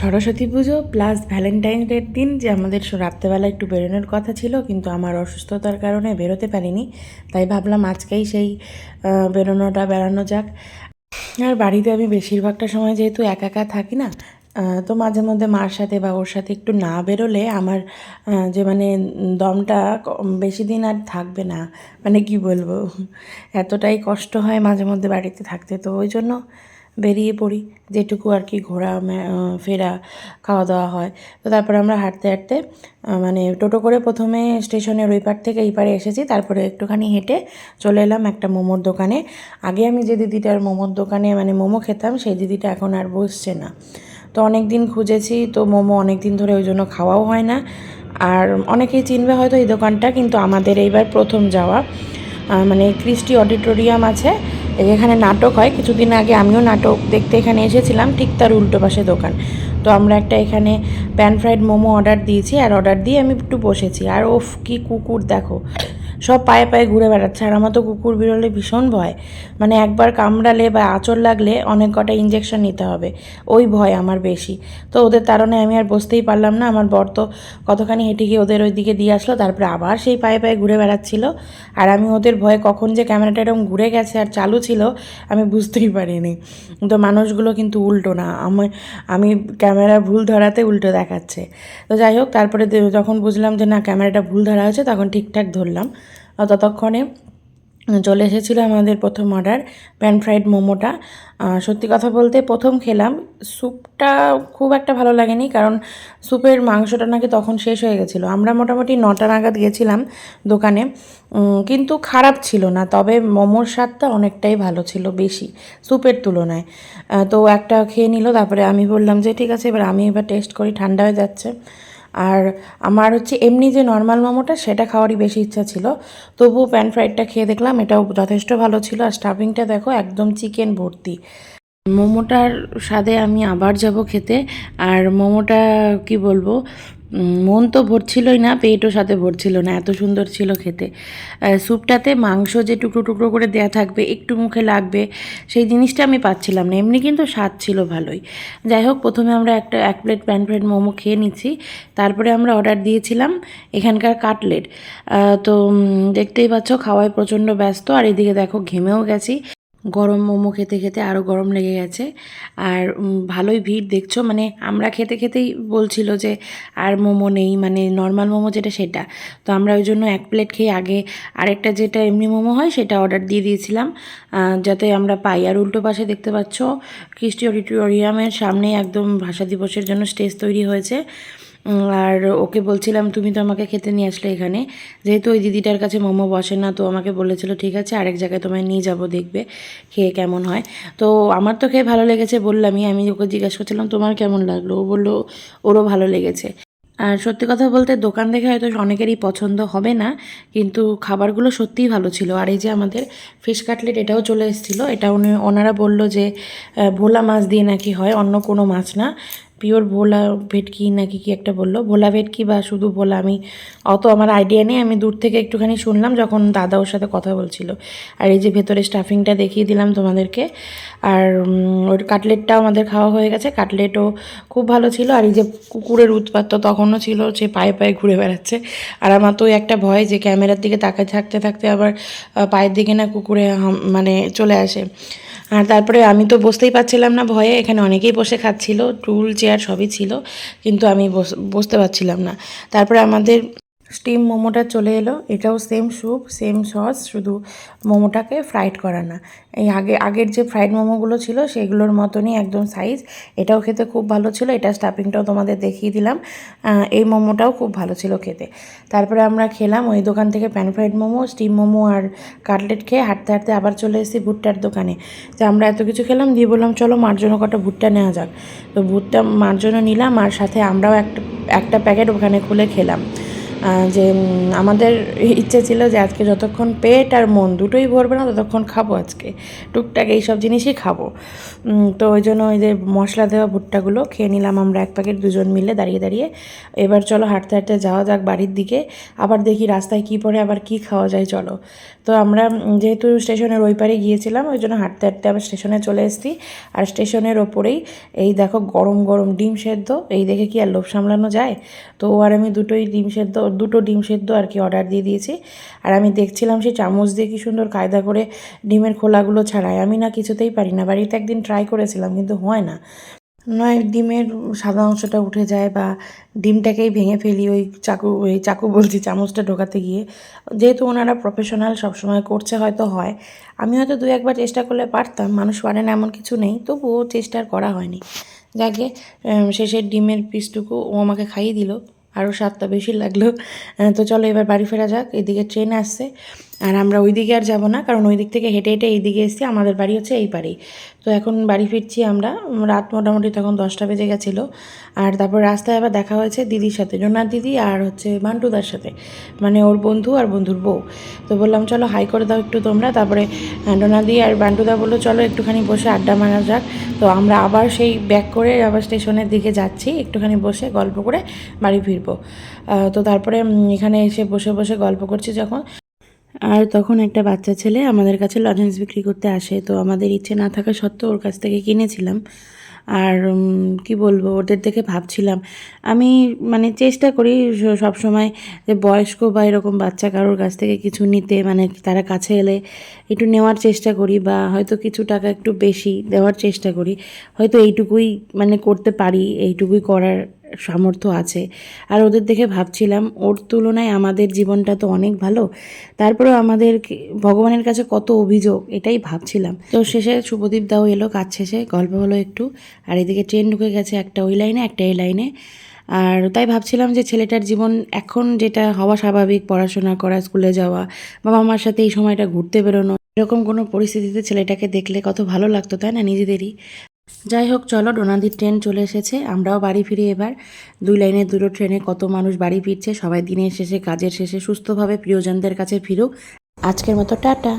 সরস্বতী পুজো plus Valentine ডের দিন যে আমাদের রাত্রেবেলা একটু বেরোনোর কথা ছিল, কিন্তু আমার অসুস্থতার কারণে বেরোতে পারিনি। তাই ভাবলাম আজকেই সেই বেরোনোটা, বেড়ানো যাক। আর বাড়িতে আমি বেশিরভাগটা সময় যেহেতু একা একা থাকি না তো মাঝে মধ্যে মার সাথে বা ওর সাথে একটু না বেরোলে আমার যে মানে দমটা বেশি দিন আর থাকবে না। মানে কি বলব? এতটাই কষ্ট হয় মাঝে মধ্যে বাড়িতে থাকতে, তো ওই জন্য বেরিয়ে পড়ি, যেটুকু আর কি ঘোরা ফেরা খাওয়া দাওয়া হয়। তো তারপরে আমরা হাঁটতে হাঁটতে মানে টোটো করে প্রথমে স্টেশনের ওই পার থেকে এই পারে এসেছি। তারপরে একটুখানি হেঁটে চলে এলাম একটা মোমোর দোকানে। আগে আমি যে দিদিটার মোমোর দোকানে মানে মোমো খেতাম, সেই দিদিটা এখন আর বসছে না। তো অনেক দিন খুঁজেছি, তো মোমো অনেক দিন ধরে ওই জন্য খাওয়াও হয় না। আর অনেকেই চিনবে হয়তো এই দোকানটা, কিন্তু আমাদের এইবার প্রথম যাওয়া। মানে ক্রিস্টি অডিটোরিয়াম আছে এখানে নাটক হয়, কিছুদিন আগে আমিও নাটক দেখতে এখানে এসেছিলাম, ঠিক তার উল্টো পাশে দোকান। তো আমরা একটা এখানে প্যান ফ্রাইড মোমো অর্ডার দিয়েছি, আর অর্ডার দিয়ে আমি একটু বসেছি। আর ওফ, কি কুকুর, দেখো। সব পায়ে পায়ে ঘুরে বেড়াচ্ছে। আর আমার তো কুকুর বিরলে ভীষণ ভয়। মানে একবার কামড়ালে বা আঁচড় লাগলে অনেক কটা ইঞ্জেকশন নিতে হবে। ওই ভয় আমার বেশি। তো ওদের তারণে আমি আর বসতেই পারলাম না। আমার বর তো কতখানি হেঁটে গিয়ে ওদের ওই দিকে দিয়ে আসলো। তারপরে আবার সেই পায়ে পায়ে ঘুরে বেড়াচ্ছিল। আর আমি ওদের ভয়ে কখন যে ক্যামেরাটা এরকম ঘুরে গেছে আর চালু ছিল, আমি বুঝতেই পারিনি। তো মানুষগুলো কিন্তু উল্টো না। আমি আমি ক্যামেরা ভুল ধরাতে উল্টো দেখাচ্ছে। তো যাই হোক, তারপরে যখন বুঝলাম যে না, ক্যামেরাটা ভুল ধরা হয়েছে, তখন ঠিকঠাক ধরলাম। ততক্ষণে চলে এসেছিল আমাদের প্রথম অর্ডার প্যান ফ্রাইড মোমোটা। সত্যি কথা বলতে প্রথম খেলাম স্যুপটা খুব একটা ভালো লাগেনি কারণ স্যুপের মাংসটা নাকি তখন শেষ হয়ে গেছিল। আমরা মোটামুটি নটা নাগাদ গেছিলাম দোকানে কিন্তু খারাপ ছিল না, তবে মোমোর স্বাদটা অনেকটাই ভালো ছিল বেশি স্যুপের তুলনায়। তো একটা খেয়ে নিল, তারপরে আমি বললাম যে ঠিক আছে, এবার আমি এবার টেস্ট করি, ঠান্ডা হয়ে যাচ্ছে। আর আমার হচ্ছে এমনি যে নর্মাল মোমোটা, সেটা খাওয়ারই বেশি ইচ্ছা ছিল। তবুও প্যান ফ্রাইডটা খেয়ে দেখলাম, এটাও যথেষ্ট ভালো ছিল। আর স্টাফিংটা দেখো, একদম চিকেন ভর্তি। মোমোটার স্বাদে আমি আবার যাব খেতে। আর মোমোটা কি বলব মন তো ভরছিলই না, পেটও সাথে ভরছিল না, এত সুন্দর ছিল খেতে। স্যুপটাতে মাংস যে টুকরো টুকরো করে দেয়া থাকবে, একটু মুখে লাগবে, সেই জিনিসটা আমি পাচ্ছিলাম না। এমনি কিন্তু স্বাদ ছিল ভালোই। যাই হোক, প্রথমে আমরা একটা, এক প্লেট প্যান ফ্রাইড মোমো খেয়ে নিচ্ছি। তারপরে আমরা অর্ডার দিয়েছিলাম এখানকার কাটলেট। তো দেখতেই পাচ্ছ, খাওয়ায় প্রচণ্ড ব্যস্ত, আর এদিকে দেখো, ঘেমেও গেছি। গরম মোমো খেতে খেতে আরও গরম লেগে গেছে। আর ভালোই ভিড় দেখছ। মানে আমরা খেতে খেতেই বলছিল যে আর মোমো নেই মানে নর্মাল মোমো যেটা সেটা। তো আমরা ওই জন্য এক প্লেট খেয়ে আগে আরেকটা যেটা এমনি মোমো হয় সেটা অর্ডার দিয়ে দিয়েছিলাম। যাতে আমরা পাই। আর উল্টো পাশে দেখতে পাচ্ছ কৃষ্টি অডিটোরিয়ামের সামনে একদম ভাষা দিবসের জন্য স্টেজ তৈরি হয়েছে। আর ওকে বলছিলাম, তুমি তো আমাকে খেতে নিয়ে আসলে এখানে। যেহেতু ওই দিদিটার কাছে মোমো বসে না, তো আমাকে বলেছিল, ঠিক আছে, আরেক জায়গায় তোমায় নিয়ে যাব, দেখবে, খেয়ে কেমন হয়। তো আমার তো খেয়ে ভালো লেগেছে বললামই, আমি ওকে জিজ্ঞাসা করছিলাম, তোমার কেমন লাগল? ও বলল, ওরও ভালো লেগেছে। আর সত্যি কথা বলতে, দোকান দেখে হয়তো অনেকেরই পছন্দ হবে না, কিন্তু খাবারগুলো সত্যিই ভালো ছিল। আর এই যে আমাদের ফিশ কাটলেট এটাও চলে এসেছিল। এটা উনি, ওনারা বলল যে ভোলা মাছ দিয়ে নাকি হয়, অন্য কোনো মাছ না। পিওর ভোলা ভেটকি নাকি কি একটা বলল? ভোলা ভেটকি বা শুধু ভোলা, আমি অত আমার আইডিয়া নেই, আমি দূর থেকে একটুখানি শুনলাম যখন দাদা ওর সাথে কথা বলছিল। আর এই যে ভেতরে স্টাফিংটা দেখিয়ে দিলাম তোমাদেরকে, আর ওর কাটলেটটাও আমাদের খাওয়া হয়ে গেছে কাটলেটও খুব ভালো ছিল, আর এই যে কুকুরের উৎপাত তো তখনও ছিল যে পায়ে পায়ে ঘুরে বেড়াচ্ছে। আর আমার তো একটা ভয় যে ক্যামেরার দিকে তাকায় থাকতে থাকতে আবার পায়ের দিকে না কুকুরে মানে চলে আসে। আর তারপরে আমি তো বসতেই পারছিলাম না ভয়ে, এখানে অনেকেই বসে খাচ্ছিল, টুল, চেয়ার সবই ছিল, কিন্তু আমি বস- বসতে পারছিলাম না। তারপরে আমাদের স্টিম মোমোটা চলে এলো। এটাও সেম স্যুপ সেম সস শুধু মোমোটাকে ফ্রাইড করা না। এই আগে, আগের যে ফ্রাইড মোমোগুলো ছিল, সেগুলোর মতনই একদম সাইজ এটাও খেতে খুব ভালো ছিল, এটা স্টাফিংটাও তোমাদের দেখিয়ে দিলাম। এই মোমোটাও খুব ভালো ছিল খেতে। তারপরে আমরা খেলাম ওই দোকান থেকে pan fried momo steam momo আর কাটলেট খেয়ে হাঁটতে হাঁটতে আবার চলে এসেছি ভুট্টার দোকানে। যে আমরা এত কিছু খেলাম, দিয়ে বললাম, চলো মার জন্য কটা ভুট্টা নেওয়া যাক। তো ভুট্টা মার জন্য নিলাম, আর সাথে আমরাও একটা একটা প্যাকেট ওখানে খুলে খেলাম। যে আমাদের ইচ্ছে ছিল যে আজকে যতক্ষণ পেট আর মন দুটোই ভরবে না, ততক্ষণ খাব আজকে। টুকটাক এইসব জিনিসই খাব। তো ওই জন্য ওই যে মশলা দেওয়া ভুট্টাগুলো খেয়ে নিলাম আমরা এক প্যাকেট দুজন মিলে দাঁড়িয়ে দাঁড়িয়ে। এবার চলো হাঁটতে হাঁটতে যাওয়া যাক বাড়ির দিকে। আবার দেখি রাস্তায় কী পড়ে আবার কি খাওয়া যায়, চলো। তো আমরা যেহেতু স্টেশনের ওই পারে গিয়েছিলাম, ওই জন্য হাঁটতে হাঁটতে আবার স্টেশনে চলে এসেছি। আর স্টেশনের ওপরেই এই দেখো গরম গরম ডিম সেদ্ধ, এই দেখে কি আর লোভ সামলানো যায়? তো আর আমি দুটোই ডিম সেদ্ধ, দুটো ডিম সেদ্ধ আর কি অর্ডার দিয়ে দিয়েছি। আর আমি দেখছিলাম সেই চামচ দিয়ে কি সুন্দর কায়দা করে ডিমের খোলাগুলো ছাড়ায়। আমি না কিছুতেই পারি না। বাড়িতে একদিন ট্রাই করেছিলাম, কিন্তু হয় না। নয়, ডিমের সাদা অংশটা উঠে যায় বা ডিমটাকেই ভেঙে ফেলি ওই চাকু ওই চাকু বলছি চামচটা ঢোকাতে গিয়ে। যেহেতু ওনারা প্রফেশনাল সবসময় করছে হয়তো হয়। আমি হয়তো দু একবার চেষ্টা করলে পারতাম, মানুষ পারে না এমন কিছু নেই, তবুও চেষ্টা করা হয়নি। যাকে শেষের ডিমের পিসটুকু ও আমাকে খাইয়ে দিল আরও স্বাদটা বেশি লাগল। তো চলো এবার বাড়ি ফেরা যাক, এদিকে ট্রেন আসছে। আর আমরা ওই দিকে আর যাব না, কারণ ওই দিক থেকে হেঁটে হেঁটে এই দিকে এসেছি, আমাদের বাড়ি হচ্ছে এই পারেই তো এখন বাড়ি ফিরছি আমরা রাত মোটামুটি তখন দশটা বেজে গেছিল। আর তারপর রাস্তায় আবার দেখা হয়েছে দিদির সাথে, জোনার দিদি আর হচ্ছে বান্টুদার সাথে মানে ওর বন্ধু আর বন্ধুর বউ। তো বললাম, চলো হাই করে দাও একটু তোমরা। তারপরে ডোনাদি আর বান্টুদা বলল, চলো একটুখানি বসে আড্ডা মারা যাক। তো আমরা আবার সেই ব্যাক করে আবার স্টেশনের দিকে যাচ্ছি, একটুখানি বসে গল্প করে বাড়ি ফিরবো। তো তারপরে এখানে এসে বসে বসে গল্প করছি যখন। আর তখন একটা বাচ্চা ছেলে আমাদের কাছে লজেন্স বিক্রি করতে আসে, তো আমাদের ইচ্ছে না থাকা সত্ত্বেও ওর কাছ থেকে কিনেছিলাম। আর কি বলব, ওদের দেখে ভাবছিলাম। আমি মানে চেষ্টা করি সব সময় যে বয়স্ক বা এরকম বাচ্চা কারোর কাছ থেকে কিছু নিতে মানে তারা কাছে এলে একটু নেওয়ার চেষ্টা করি বা হয়তো কিছু টাকা একটু বেশি দেওয়ার চেষ্টা করি। হয়তো এইটুকুই মানে করতে পারি, এইটুকুই করার সামর্থ্য আছে। আর ওদের দেখে ভাবছিলাম, ওর তুলনায় আমাদের জীবনটা তো অনেক ভালো। তারপরেও আমাদের ভগবানের কাছে কত অভিযোগ, এটাই ভাবছিলাম। তো শেষে শুভদীপ দাও এলো, কাজ শেষে, গল্প হলো একটু। আর এদিকে ট্রেন ঢুকে গেছে একটা ওই লাইনে, একটা এই লাইনে। আর তাই ভাবছিলাম যে ছেলেটার জীবন এখন যেটা হওয়া স্বাভাবিক, পড়াশোনা করা, স্কুলে যাওয়া বাবা মার সাথে এই সময়টা ঘুরতে বেরোনো, এরকম কোনো পরিস্থিতিতে ছেলেটাকে দেখলে কত ভালো লাগতো, তাই না, নিজেদেরই? যাই হোক চলো, ডোনাদির ট্রেন চলে এসেছে। আমরাও বাড়ি ফিরি এবার। দুই লাইনের দুটো ট্রেনে কত মানুষ বাড়ি ফিরছে, সবাই দিনের শেষে, কাজের শেষে সুস্থভাবে প্রিয়জনদের কাছে ফিরুক। আজকের মতো, টাটা।